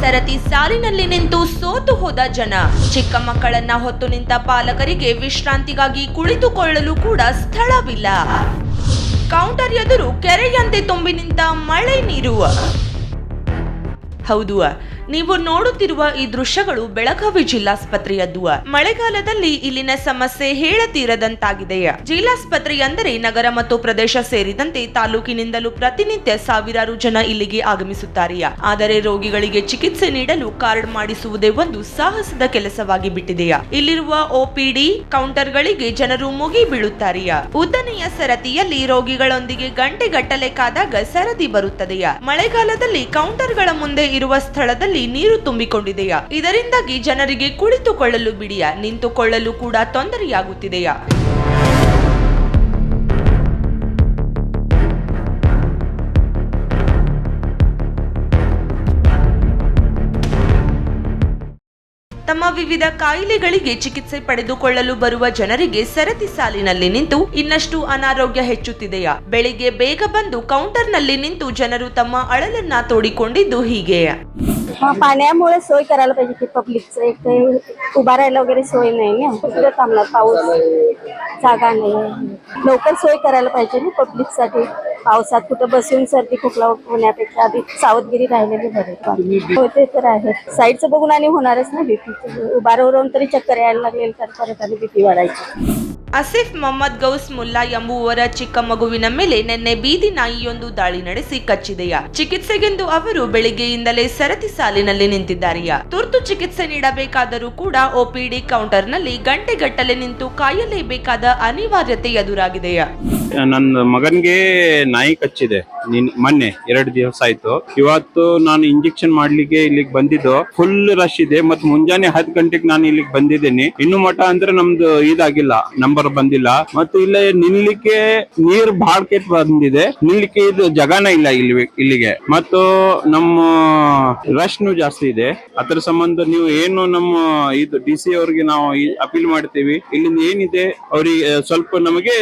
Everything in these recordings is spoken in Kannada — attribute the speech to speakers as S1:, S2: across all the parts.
S1: ಸರತಿ ಸಾಲಿನಲ್ಲಿ ನಿಂತು ಸೋತು ಹೋದ ಜನ. ಚಿಕ್ಕ ಮಕ್ಕಳನ್ನ ಹೊತ್ತು ನಿಂತ ಪಾಲಕರಿಗೆ ವಿಶ್ರಾಂತಿಗಾಗಿ ಕುಳಿತುಕೊಳ್ಳಲು ಕೂಡ ಸ್ಥಳವಿಲ್ಲ. ಕೌಂಟರ್ ಎದುರು ಕೆರೆಯಂತೆ ತುಂಬಿ ನಿಂತ ಮಳೆ ನೀರು. ಹೌದು. ನೀವು ನೋಡುತ್ತಿರುವ ಈ ದೃಶ್ಯಗಳು ಬೆಳಗಾವಿ ಜಿಲ್ಲಾಸ್ಪತ್ರೆಯದ್ದು. ಮಳೆಗಾಲದಲ್ಲಿ ಇಲ್ಲಿನ ಸಮಸ್ಯೆ ಹೇಳತೀರದಂತಾಗಿದೆ. ಜಿಲ್ಲಾಸ್ಪತ್ರೆ ಅಂದರೆ ನಗರ ಮತ್ತು ಪ್ರದೇಶ ಸೇರಿದಂತೆ ತಾಲೂಕಿನಿಂದಲೂ ಪ್ರತಿನಿತ್ಯ ಸಾವಿರಾರು ಜನ ಇಲ್ಲಿಗೆ ಆಗಮಿಸುತ್ತಾರೆ. ಆದರೆ ರೋಗಿಗಳಿಗೆ ಚಿಕಿತ್ಸೆ ನೀಡಲು ಕಾರ್ಡ್ ಮಾಡಿಸುವುದೇ ಒಂದು ಸಾಹಸದ ಕೆಲಸವಾಗಿ ಬಿಟ್ಟಿದೆಯಾ ಇಲ್ಲಿರುವ ಒಪಿಡಿ ಕೌಂಟರ್ಗಳಿಗೆ ಜನರು ಮುಗಿ ಬೀಳುತ್ತಾರೆ. ಉದ್ದನೆಯ ಸರತಿಯಲ್ಲಿ ರೋಗಿಗಳೊಂದಿಗೆ ಗಂಟೆಗಟ್ಟಲೆ ಕಾದಾಗ ಸರದಿ ಬರುತ್ತದೆಯಾ ಮಳೆಗಾಲದಲ್ಲಿ ಕೌಂಟರ್ಗಳ ಮುಂದೆ ಇರುವ ಸ್ಥಳದಲ್ಲಿ ನೀರು ತುಂಬಿಕೊಂಡಿದೆಯಾ? ಇದರಿಂದಾಗಿ ಜನರಿಗೆ ಕುಳಿತುಕೊಳ್ಳಲು ಬಿಡಿಯ ನಿಂತುಕೊಳ್ಳಲು ಕೂಡ ತೊಂದರೆಯಾಗುತ್ತಿದೆಯಾ? ತಮ್ಮ ವಿವಿಧ ಕಾಯಿಲೆಗಳಿಗೆ ಚಿಕಿತ್ಸೆ ಪಡೆದುಕೊಳ್ಳಲು ಬರುವ ಜನರಿಗೆ ಸರತಿ ಸಾಲಿನಲ್ಲಿ ನಿಂತು ಇನ್ನಷ್ಟು ಅನಾರೋಗ್ಯ ಹೆಚ್ಚುತ್ತಿದೆಯಾ ಬೆಳಿಗ್ಗೆ ಬೇಗ ಬಂದು ಕೌಂಟರ್ನಲ್ಲಿ ನಿಂತು ಜನರು ತಮ್ಮ ಅಳಲನ್ನ ತೋಡಿಕೊಂಡಿದ್ದು ಹೀಗೆ
S2: हा, पाण्यामुळे सोय करायला पाहिजे की पब्लिकचं एक ते उभा राहायला वगैरे सोय नाही ना कुठे थांबणार पाऊस जागा नाही लवकर सोय करायला पाहिजे ना पब्लिकसाठी पावसात कुठं बसून सर्दी खोकला होण्यापेक्षा आधी सावधगिरी राहिलेली बरे हो ते तर आहे. साईडचं बघून आणि होणारच ना भीती. उभारवरून तरी चक्कर यायला लागेल तर परत आणि भीती वाढायची.
S1: ಅಸಿಫ್ ಮೊಹಮ್ಮದ್ ಗೌಸ್ ಮುಲ್ಲಾ ಎಂಬುವರ ಚಿಕ್ಕ ಮಗುವಿನ ಮೇಲೆ ನಿನ್ನೆ ಬೀದಿ ನಾಯಿಯೊಂದು ದಾಳಿ ನಡೆಸಿ ಕಚ್ಚಿದೆಯ. ಚಿಕಿತ್ಸೆಗೆಂದು ಅವರು ಬೆಳಿಗ್ಗೆಯಿಂದಲೇ ಸರತಿ ಸಾಲಿನಲ್ಲಿ ನಿಂತಿದ್ದಾರೆಯ. ತುರ್ತು ಚಿಕಿತ್ಸೆ ನೀಡಬೇಕಾದರೂ ಕೂಡ ಒಪಿಡಿ ಕೌಂಟರ್ನಲ್ಲಿ ಗಂಟೆಗಟ್ಟಲೆ ನಿಂತು ಕಾಯಲೇಬೇಕಾದ ಅನಿವಾರ್ಯತೆ ಎದುರಾಗಿದೆಯಾ.
S3: ನನ್ನ ಮಗನ್ಗೆ ನಾಯಿ ಕಚ್ಚಿದೆ. ನಿನ್ ಮೊನ್ನೆ ಎರಡು ದಿವಸ ಆಯ್ತು. ಇವತ್ತು ನಾನು ಇಂಜೆಕ್ಷನ್ ಮಾಡ್ಲಿಕ್ಕೆ ಇಲ್ಲಿಗೆ ಬಂದಿದ್ದು. ಫುಲ್ ರಶ್ ಇದೆ. ಮತ್ತೆ ಮುಂಜಾನೆ ಹತ್ತು ಗಂಟೆಗೆ ನಾನು ಇಲ್ಲಿಗೆ ಬಂದಿದ್ದೀನಿ. ಇನ್ನು ಮಠ ಅಂದ್ರೆ ನಮ್ದು ಇದಾಗಿಲ್ಲ. ಬಂದಿಲ್ಲ. ಮತ್ತು ಇಲ್ಲ ನಿಲ್ಲಿಕ್ಕೆ ನೀರ್ ಬಾಳ್ ಕೆಟ್ ಬಂದಿದೆ. ನಿಲ್ಲಿಕ್ಕೆ ಇದು ಜಗಾನ ಇಲ್ಲ ಇಲ್ಲಿ ಇಲ್ಲಿಗೆ. ಮತ್ತು ನಮ್ಮ ರಶ್ನು ಜಾಸ್ತಿ ಇದೆ. ಅದ್ರ ಸಂಬಂಧ ನೀವು ಏನು ನಮ್ಮ ಇದು ಡಿ ಸಿ ಅವ್ರಿಗೆ ನಾವು ಅಪೀಲ್ ಮಾಡ್ತೀವಿ. ಇಲ್ಲಿಂದ ಏನಿದೆ, ಅವ್ರಿಗೆ ಸ್ವಲ್ಪ ನಮಗೆ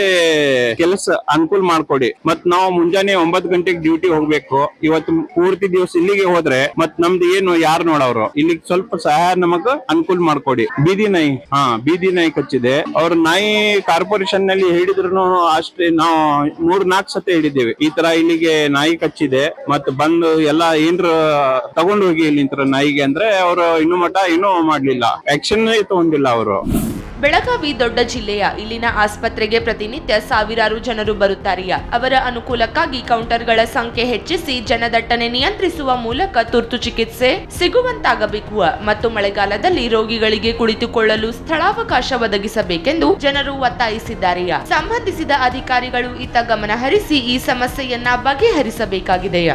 S3: ಕೆಲಸ ಅನುಕೂಲ ಮಾಡ್ಕೊಡಿ. ಮತ್ ನಾವು ಮುಂಜಾನೆ ಒಂಬತ್ತು ಗಂಟೆಗೆ ಡ್ಯೂಟಿ ಹೋಗ್ಬೇಕು. ಇವತ್ತು ಪೂರ್ತಿ ದಿವಸ ಇಲ್ಲಿಗೆ ಹೋದ್ರೆ, ಮತ್ ನಮ್ದು ಏನು ಯಾರು ನೋಡವ್ರು? ಇಲ್ಲಿ ಸ್ವಲ್ಪ ಸಹಾಯ ನಮಗ ಅನುಕೂಲ ಮಾಡ್ಕೊಡಿ. ಬೀದಿ ನಾಯಿ, ಹಾ, ಬೀದಿ ನಾಯಿ ಕಚ್ಚಿದೆ. ಅವ್ರ ನಾಯಿ ಕಾರ್ಪೊರೇಷನ್ನಲ್ಲಿ ಹೇಳಿದ್ರು ಅಷ್ಟೇ, ನಾವು ಮೂರ್ ನಾಲ್ಕು ಸತಿ ಹೇಳಿದ್ದೇವೆ. ಈ ತರ ಇಲ್ಲಿಗೆ ನಾಯಿ ಕಚ್ಚಿದೆ, ಮತ್ತೆ ಬಂದು ಎಲ್ಲಾ ಏನ್ರ ತಗೊಂಡ್ ಹೋಗಿ ನಾಯಿಗೆ ಅಂದ್ರೆ ಅವರು ಇನ್ನು ಮಠ ಇನ್ನೂ ಮಾಡ್ಲಿಲ್ಲ. ಆಕ್ಷನ್ ತಗೊಂಡಿಲ್ಲ ಅವರು.
S1: ಬೆಳಗಾವಿ ದೊಡ್ಡ ಜಿಲ್ಲೆಯ ಇಲ್ಲಿನ ಆಸ್ಪತ್ರೆಗೆ ಪ್ರತಿನಿತ್ಯ ಸಾವಿರಾರು ಜನರು ಬರುತ್ತಾರೆಯಾ? ಅವರ ಅನುಕೂಲಕ್ಕಾಗಿ ಕೌಂಟರ್ಗಳ ಸಂಖ್ಯೆ ಹೆಚ್ಚಿಸಿ ಜನದಟ್ಟಣೆ ನಿಯಂತ್ರಿಸುವ ಮೂಲಕ ತುರ್ತು ಚಿಕಿತ್ಸೆ ಸಿಗುವಂತಾಗಬೇಕು. ಮತ್ತು ಮಳೆಗಾಲದಲ್ಲಿ ರೋಗಿಗಳಿಗೆ ಕುಳಿತುಕೊಳ್ಳಲು ಸ್ಥಳಾವಕಾಶ ಒದಗಿಸಬೇಕೆಂದು ಜನರು ಒತ್ತಾಯಿಸಿದ್ದಾರೆಯಾ? ಸಂಬಂಧಿಸಿದ ಅಧಿಕಾರಿಗಳು ಇತ್ತ ಗಮನಹರಿಸಿ ಈ ಸಮಸ್ಯೆಯನ್ನ ಬಗೆಹರಿಸಬೇಕಾಗಿದೆಯ?